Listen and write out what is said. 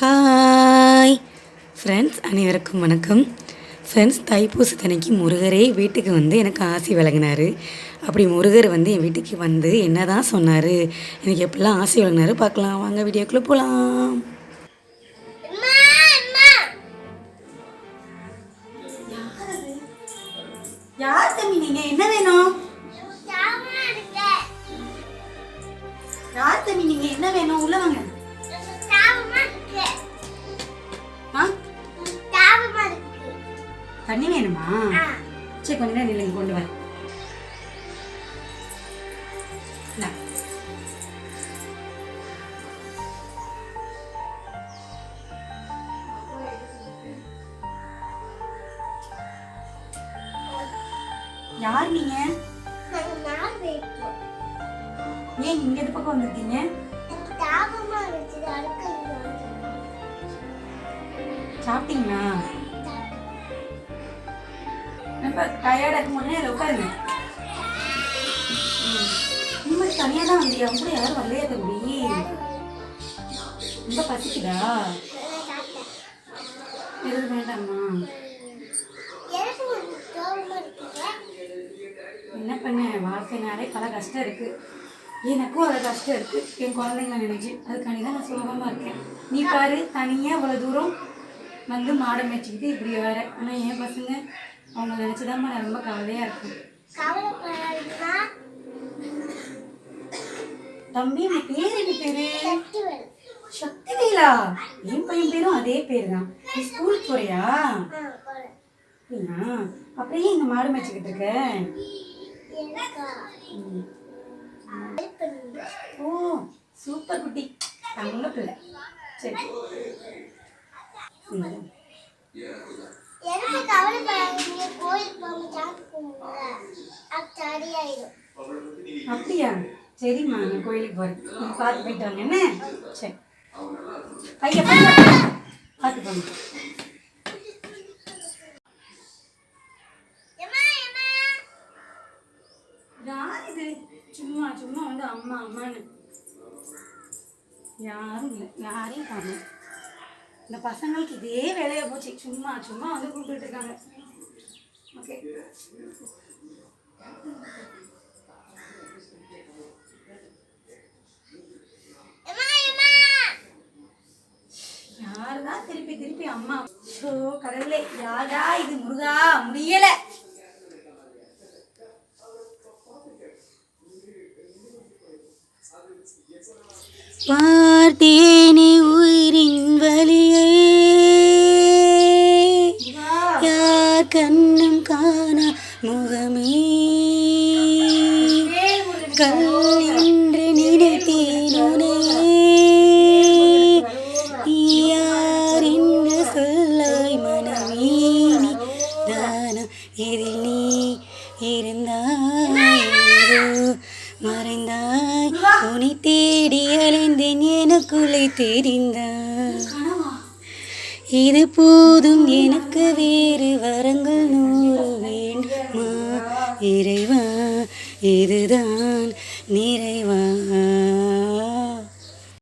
Hi friends அனைவருக்கும் வணக்கம். Friends தைப்பூசத்தன்னைக்கு முருகரே வீட்டுக்கு வந்து எனக்கு ஆசி வழங்கினார். அப்படி முருகர் வந்து என் வீட்டுக்கு வந்து என்ன தான் சொன்னார்? எனக்கு எப்படிலாம் ஆசி வழங்கினாரு பார்க்கலாம். வாங்க வீடியோக்குள்ளே போகலாம் யார் தம்பி நீங்கள் என்ன வேணும்? யார் தம்பி நீங்கள் என்ன வேணும்? தண்ணி வேணுமா? சரி கொஞ்ச நேரம் நில்லுங்க கொண்டு வரேன். யார் நீங்க? ஏன் இங்க எது பக்கம் வந்திருக்கீங்க? சாப்பிட்டீங்களா? ரொம்ப டயர்டா இருக்கும் போது அதில் உட்காருங்க ம். நிம்மதி தனியா தான் வந்தியா? கூட யாரும் வரலையா தம்பி? ரொம்ப பசிக்குதா? எதுவும் வேண்டாமா? என்ன பண்ண? வாழ்க்கைனாலே பல கஷ்டம் இருக்குது எனக்கும் அவ்வளோ கஷ்டம் இருக்குது என் குழந்தைங்க நினைச்சு. அதுக்காண்டி தான் நான் சுகமாக இருக்கேன். நீ பாரு தனியாக இவ்வளோ தூரம் வந்து மாடை மேய்ச்சிக்கிட்டு இப்படி வேற ஆனால் என் பசங்க அவங்க நினச்சிதான் நான் ரொம்ப கவலையாக இருக்கும் தம்பி உன் பேர் என்ன பேரு? சக்திவேலா. என் பையன் பேரும் அதே பேர் தான் நீ ஸ்கூலுக்கு போறியா? அப்படியா? அப்புறம் ஏன் இந்த மாடு மேய்ச்சிக்கிட்டு இருக்க? ம். ஓ சூப்பர் குட்டி. தங்க பிள்ளை சரி ம். எனக்கு கவலைப்படாதீங்க கோயிலுக்கு போங்க சாப்பிட்டு அது சரியாயிடும் அப்படியா? சரிம்மா நான் கோயிலுக்கு போகிறேன் நீ பார்த்து போயிட்டு வாங்க என்ன? சரி. பைய பார்த்து போங்க. யார் இது? சும்மா சும்மா வந்து அம்மா அம்மான்னு. யாரும் இல்லை. யாரையும் காணும் இந்த பசங்களுக்கு இதே வேலையா போச்சு. சும்மா சும்மா வந்து கூப்பிட்டு இருக்காங்க. ஓகே. யாருதான் திருப்பி திருப்பி அம்மா? ஷோ கடவுளே யாரா இது முருகா? முடியல. பார்த்தேனே உயிரின் வலியே யார் கண்ணும் காண முகமே கல் என்று நினைத்தேனே. யார் என்று சொல்லாய் மனமே நீ தானம் எதில் நீ இருந்தாயோ? மறைந்தாய். உன்னை தேடி அலைந்தேன் எனக்குள்ளே தெரிந்தாய். இது போதும் எனக்கு வேறு வரங்கள் நூறு வேண்டுமா இறைவா இதுதான் நிறைவா.